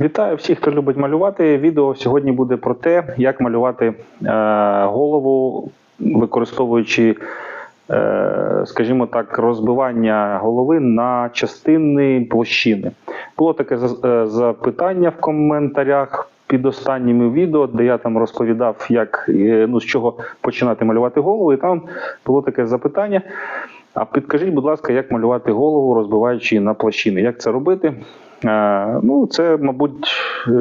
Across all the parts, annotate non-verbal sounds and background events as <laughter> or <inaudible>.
Вітаю всіх, хто любить малювати. Відео сьогодні буде про те, як малювати е, голову, використовуючи, е, скажімо так, розбивання голови на частини площини. Було таке е, запитання в коментарях під останніми відео, де я там розповідав, як ну, з чого починати малювати голову. І там було таке запитання. А підкажіть, будь ласка, як малювати голову, розбиваючи на площини? Як це робити? Е, ну, це, мабуть, е,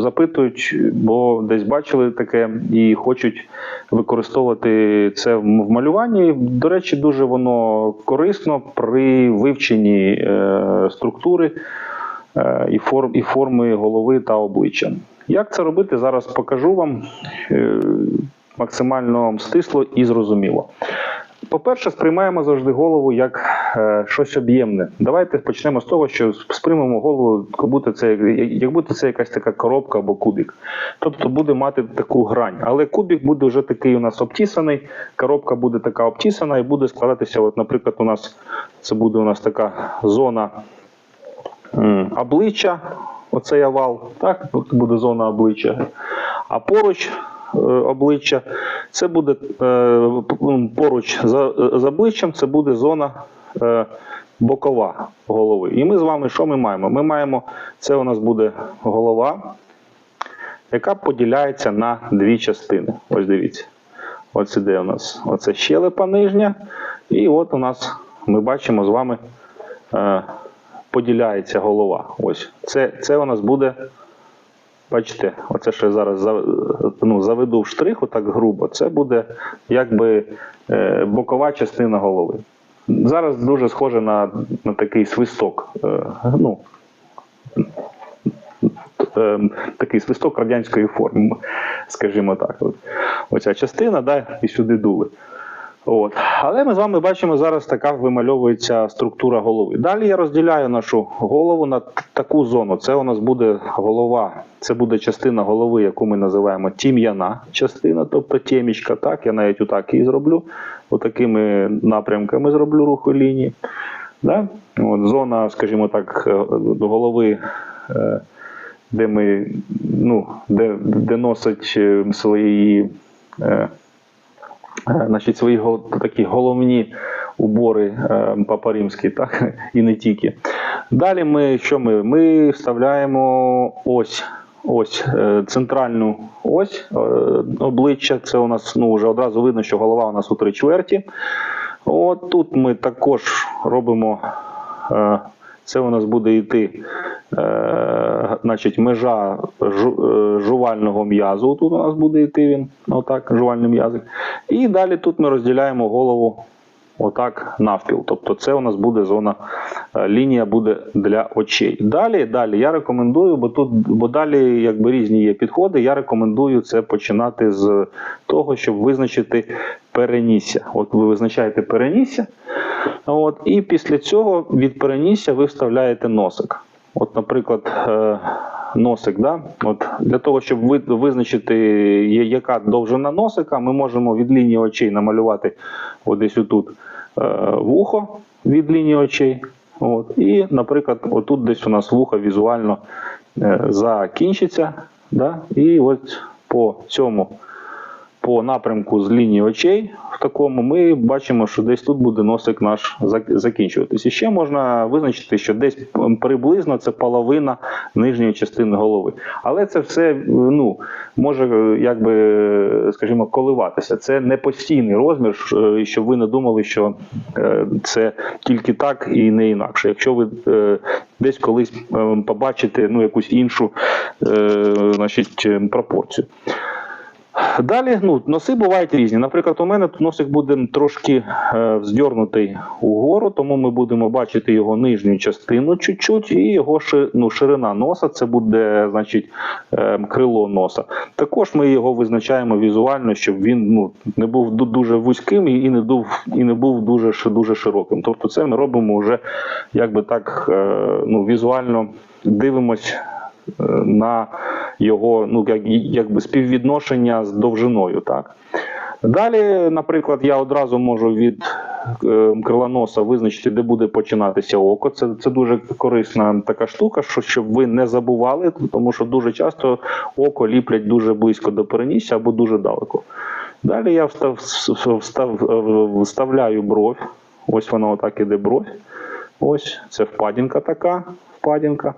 запитують, бо десь бачили таке і хочуть використовувати це в малюванні. До речі, дуже воно корисно при вивченні е, структури і, форм, і форми голови та обличчя. Як це робити, зараз покажу вам максимально стисло і зрозуміло. По-перше, сприймаємо завжди голову як е, щось об'ємне. Давайте почнемо з того, що сприймемо голову, як будто це, як будто це якась така коробка або кубик. Тобто буде мати таку грань. Але кубик буде вже такий у нас обтісаний, коробка буде така обтісана і буде складатися. От, наприклад, у нас це буде у нас така зона м, обличчя, оцей овал, так, тут буде зона обличчя. А поруч обличчя, це буде е, поруч з обличчям, це буде зона е, бокова голови. І ми з вами що ми маємо? Ми маємо, це у нас буде голова, яка поділяється на дві частини. Ось дивіться. Ось іде у нас оце щелепа нижня, і от у нас ми бачимо з вами е, поділяється голова. Ось це, це у нас буде. Бачите, оце що я зараз ну, заведу в штрих, отак грубо. Це буде якби е, бокова частина голови. Зараз дуже схоже на, на такий свисток. Е, ну, е, такий свисток радянської форми, скажімо так. Оця частина, да, і сюди дули. От. Але ми з вами бачимо, зараз така вимальовується структура голови. Далі я розділяю нашу голову на таку зону. Це у нас буде голова, це буде частина голови, яку ми називаємо тім'яна частина, тобто тємічка. Так, я навіть отак і зроблю. Отакими напрямками зроблю руху лінії. Да? От, зона, скажімо так, е, голови. е, Де ми, ну, де, де носить е, свої <laughs> значить, свої такі головні убори е, Папа Римський, <laughs> так, і не тільки. Далі ми що ми? Ми вставляємо ось. Ось е, центральну ось е, обличчя. Це у нас ну, вже одразу видно, що голова у нас у три чверті. От тут ми також робимо. Це у нас буде йти е, значить, межа е, жувального м'язу. Тут у нас буде йти він, отак, жувальний м'язик. І далі тут ми розділяємо голову отак навпіл. Тобто це у нас буде зона, е, лінія буде для очей. Далі, далі я рекомендую, бо тут, бо далі якби різні є підходи. Я рекомендую це починати з того, щоб визначити перенісся. От ви визначаєте перенісся. От, і після цього від перенісся ви вставляєте носик. От, наприклад, е, носик, да? От, для того, щоб визначити, яка довжина носика, ми можемо від лінії очей намалювати десь отут е, вухо від лінії очей. От, і, наприклад, отут десь у нас вухо візуально е, закінчиться. Да? І от по цьому по напрямку з лінії очей в такому ми бачимо, що десь тут буде носик наш зак- закінчуватись. І ще можна визначити, що десь приблизно це половина нижньої частини голови. Але це все ну, може якби, скажімо, коливатися. Це не постійний розмір, е, щоб ви не думали, що е, це тільки так і не інакше. Якщо ви е, десь колись е, побачите ну, якусь іншу значить, е, пропорцію. Далі ну, носи бувають різні. Наприклад, у мене носик буде трошки е, вздьорнутий угору, тому ми будемо бачити його нижню частину чуть-чуть, і його ну, ширина носа це буде значить, е, крило носа. Також ми його визначаємо візуально, щоб він ну, не був дуже вузьким і не був, і не був дуже, дуже широким. Тобто це ми робимо вже якби так е, ну, візуально дивимось на його ну, як, якби співвідношення з довжиною. Так? Далі, наприклад, я одразу можу від е, крила визначити, де буде починатися око. Це, це дуже корисна така штука, що щоб ви не забували, тому що дуже часто око ліплять дуже близько до перенісся або дуже далеко. Далі я встав, встав, е, вставляю бров. Ось вона отак іде бров. Ось це впадінка така, впадінка.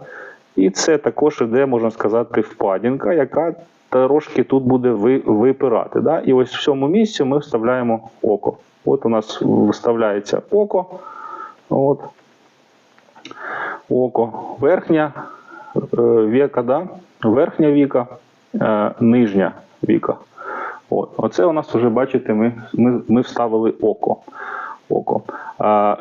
І це також іде, можна сказати, впадінка, яка трошки тут буде ви- випирати. Да? І ось в цьому місці ми вставляємо око. От у нас вставляється око. От. Око. Верхня е, віка, да? верхня віка, е, нижня віка. От. Оце у нас вже, бачите, ми, ми, ми вставили око. око. А,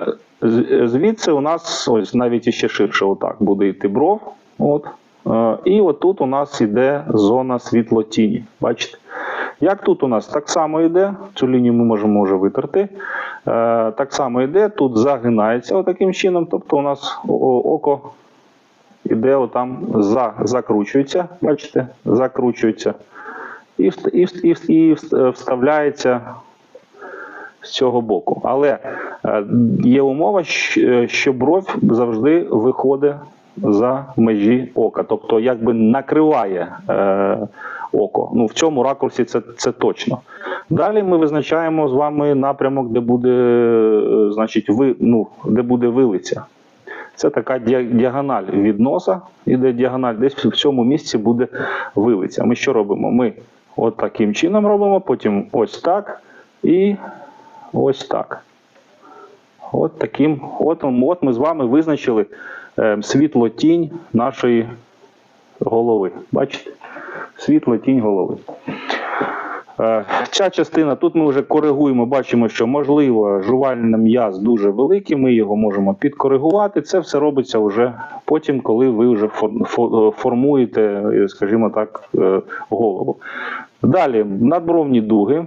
звідси у нас ось навіть іще ширше отак буде йти бров. От. Е, І отут у нас йде зона світлотіні. Бачите? Як тут у нас так само йде, цю лінію ми можемо вже витерти. Е, Так само йде, тут загинається отаким чином, тобто у нас око іде отам, за, закручується, бачите, закручується і, і, і, і вставляється з цього боку. Але е, є умова, е, що бров завжди виходить за межі ока, тобто якби накриває е, око. Ну, в цьому ракурсі це, це точно. Далі ми визначаємо з вами напрямок, де буде, е, значить, ви, ну, де буде вилиця. Це така діагональ від носа, іде діагональ, десь в цьому місці буде вилиця. Ми що робимо? Ми от таким чином робимо, потім ось так і ось так. От таким, от, от ми з вами визначили е, світло-тінь нашої голови. Бачите? Світло-тінь голови. Е, Ця частина, тут ми вже коригуємо, бачимо, що можливо жувальний м'яз дуже великий, ми його можемо підкоригувати. Це все робиться вже потім, коли ви вже формуєте, скажімо так, е, голову. Далі надбровні дуги.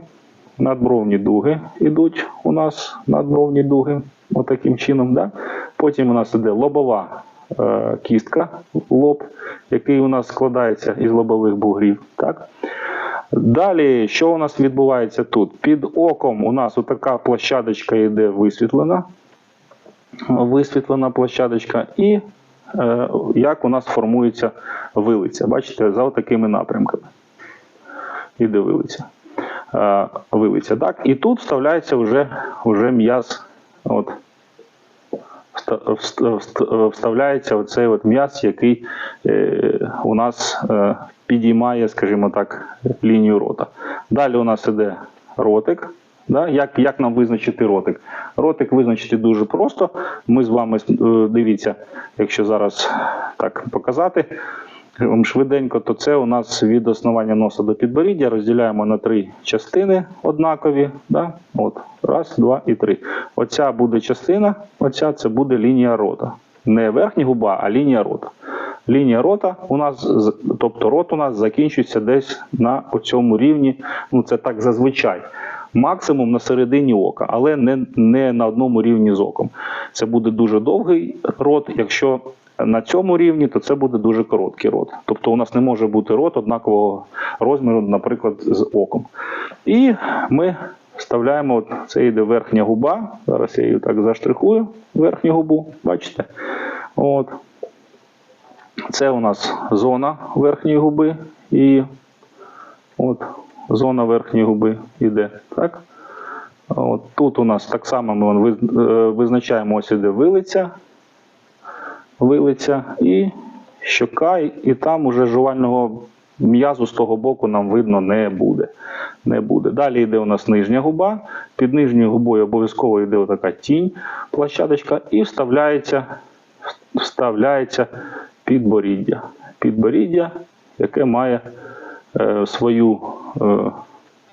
Надбровні дуги йдуть у нас надбровні дуги, отаким чином. Да? Потім у нас іде лобова е, кістка, лоб, який у нас складається із лобових бугрів. Так? Далі, що у нас відбувається тут? Під оком у нас отака площадочка йде висвітлена. Висвітлена площадочка, і е, як у нас формується вилиця. Бачите, за такими напрямками. Іде вилиця. Е, вилиця. Так? І тут вставляється вже, вже м'яз. От, вста- вст- вст- вставляється оцей от м'яз, який е, у нас е, підіймає, скажімо так, лінію рота. Далі у нас іде ротик. Да? Як, як нам визначити ротик? Ротик визначити дуже просто. Ми з вами дивіться, якщо зараз так показати. Швиденько, то це у нас від основання носа до підборіддя розділяємо на три частини однакові. Да? От, раз, два і три. Оця буде частина, оця це буде лінія рота. Не верхня губа, а лінія рота. Лінія рота у нас, тобто рот у нас закінчується десь на цьому рівні. Ну це так зазвичай. Максимум на середині ока, але не, не на одному рівні з оком. Це буде дуже довгий рот. Якщо на цьому рівні, то це буде дуже короткий рот. Тобто у нас не може бути рот однакового розміру, наприклад, з оком. І ми вставляємо, от це йде верхня губа. Зараз я її так заштрихую, верхню губу, бачите? От. Це у нас зона верхньої губи і от зона верхньої губи йде. Так? От тут у нас так само ми е, визначаємо ось іде вилиця, вилиця і щока, і там уже жувального м'язу з того боку нам видно не буде. Не буде. Далі йде у нас нижня губа. Під нижньою губою обов'язково йде така тінь, площадочка, і вставляється, вставляється підборіддя. Підборіддя, яке має е, свою е,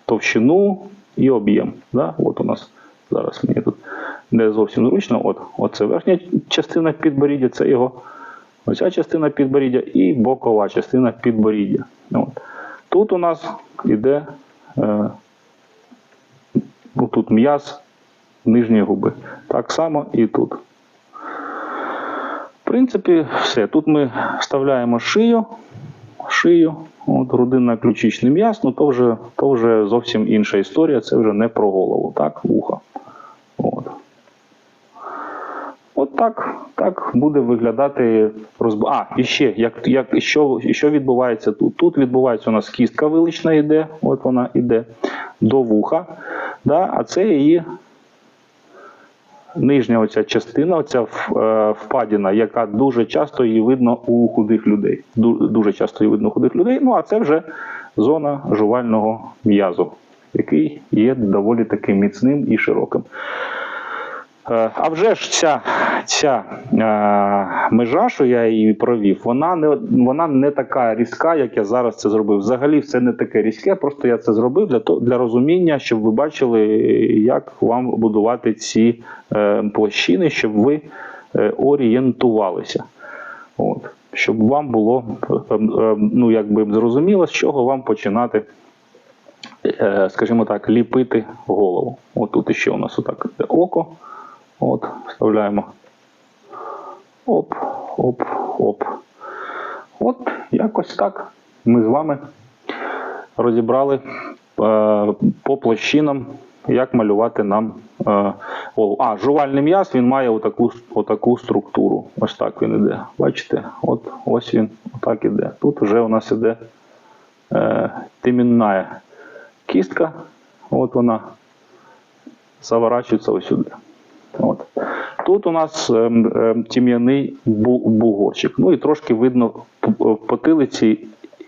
товщину і об'єм. Да? От у нас зараз мені тут не зовсім зручно. От, оце верхня частина підборіддя, це його оця частина підборіддя і бокова частина підборіддя. От. Тут у нас іде е, ну, тут м'яз нижньої губи. Так само і тут. В принципі, все. Тут ми вставляємо шию, шию, от, грудинно-ключичний м'яз, ну то вже, то вже зовсім інша історія, це вже не про голову, так, вуха. От. Так, так буде виглядати розб... А, і ще, як, як, що, що відбувається тут? Тут відбувається у нас кістка вилична йде, от вона йде до вуха, да, а це її нижня оця частина, оця е, впадіна, яка дуже часто її видно у худих людей. Дуже часто її видно у худих людей. Ну а це вже зона жувального м'язу, який є доволі таки міцним і широким. Е, А вже ж ця, ця е, межа, що я її провів, вона не, вона не така різка, як я зараз це зробив. Взагалі все не таке різке, просто я це зробив для, то, для розуміння, щоб ви бачили, як вам будувати ці е, площини, щоб ви е, орієнтувалися. От. Щоб вам було е, е, ну, якби зрозуміло, з чого вам починати е, скажімо так, ліпити голову. От тут ще у нас отак око. От, вставляємо. Оп, оп, оп. От якось так ми з вами розібрали е, по площинам, як малювати нам е, голову. А, жувальний м'яз він має отаку, отаку структуру. Ось так він іде. Бачите? От ось він отак іде. Тут вже у нас іде е, тимінна кістка. От вона заворачується ось сюди. От. Тут у нас ем, ем, тім'яний бугорчик. Ну і трошки видно потилиці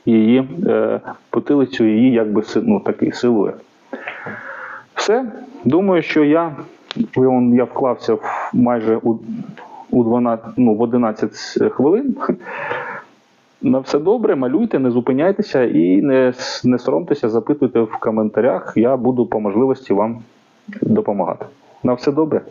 її, е, потилицю її якби ну, такий силует. Все. Думаю, що я, я вклався майже у, у 12, ну, в 11 хвилин. На все добре, малюйте, не зупиняйтеся і не, не соромтеся, запитуйте в коментарях. Я буду по можливості вам допомагати. На все добре.